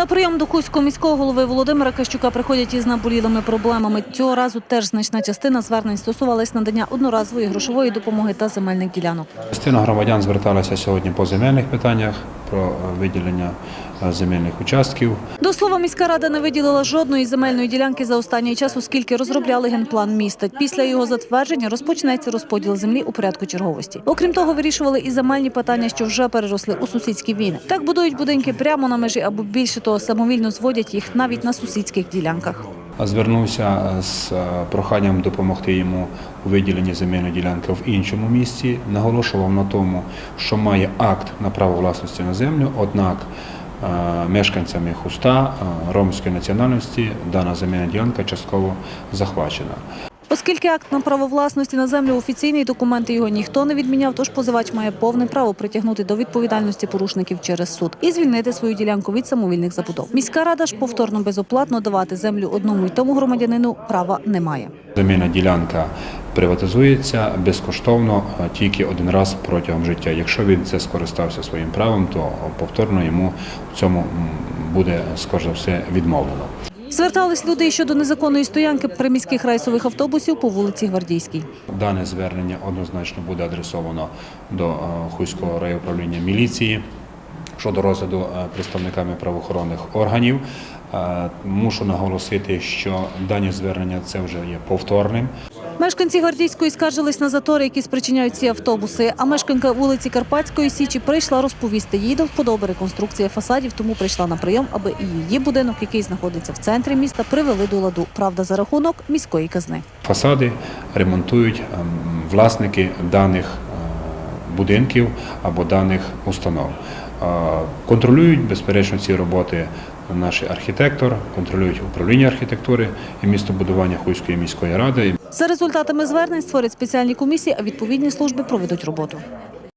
На прийом до Кузького міського голови Володимира Кащука приходять із наболілими проблемами. Цього разу теж значна частина звернень стосувалась надання одноразової грошової допомоги та земельних ділянок. Частина громадян зверталася сьогодні по земельних питаннях про виділення е, земельних участків. До слова, міська рада не виділила жодної земельної ділянки за останній час, оскільки розробляли генплан міста. Після його затвердження розпочнеться розподіл землі у порядку черговості. Окрім того, вирішували і земельні питання, що вже переросли у сусідські війни. Так будують будинки прямо на межі або більше того, самовільно зводять їх навіть на сусідських ділянках. Звернувся з е, проханням допомогти йому у виділенні земельної ділянки в іншому місці. Наголошував на тому, що має акт на право власності на землю, однак е, мешканцями Хуста е, ромської національності дана земельна ділянка частково захвачена. Оскільки акт на право власності на землю офіційний документи його ніхто не відміняв, тож позивач має повне право притягнути до відповідальності порушників через суд і звільнити свою ділянку від самовільних забудов. Міська рада ж повторно безоплатно давати землю одному й тому громадянину права немає. Земельна ділянка приватизується безкоштовно е, тільки один раз протягом життя. Якщо він це скористався своїм правом, то повторно йому в цьому буде скоріш за все відмовлено. Звертались люди і щодо незаконної стоянки приміських рейсових автобусів по вулиці Гвардійській. Дане звернення однозначно буде адресовано до Хуйського Хуського райуправління міліції щодо розгляду е, представниками правоохоронних органів. Е, Мушу наголосити, що дані звернення це вже є повторним. Мешканці Гвардійської скаржились на затори, які спричиняють ці автобуси. А мешканка вулиці Карпатської Січі прийшла розповісти їй до вподоби реконструкція фасадів, тому прийшла на прийом, аби і її будинок, який знаходиться в центрі міста, привели до ладу. Правда, за рахунок міської казни. Фасади ремонтують ем, власники даних е, будинків або даних установ. Е, Контролюють безперечно ці роботи наш архітектор, контролюють управління архітектури і містобудування Хуйської міської ради. За результатами звернень створять спеціальні комісії, а відповідні служби проведуть роботу.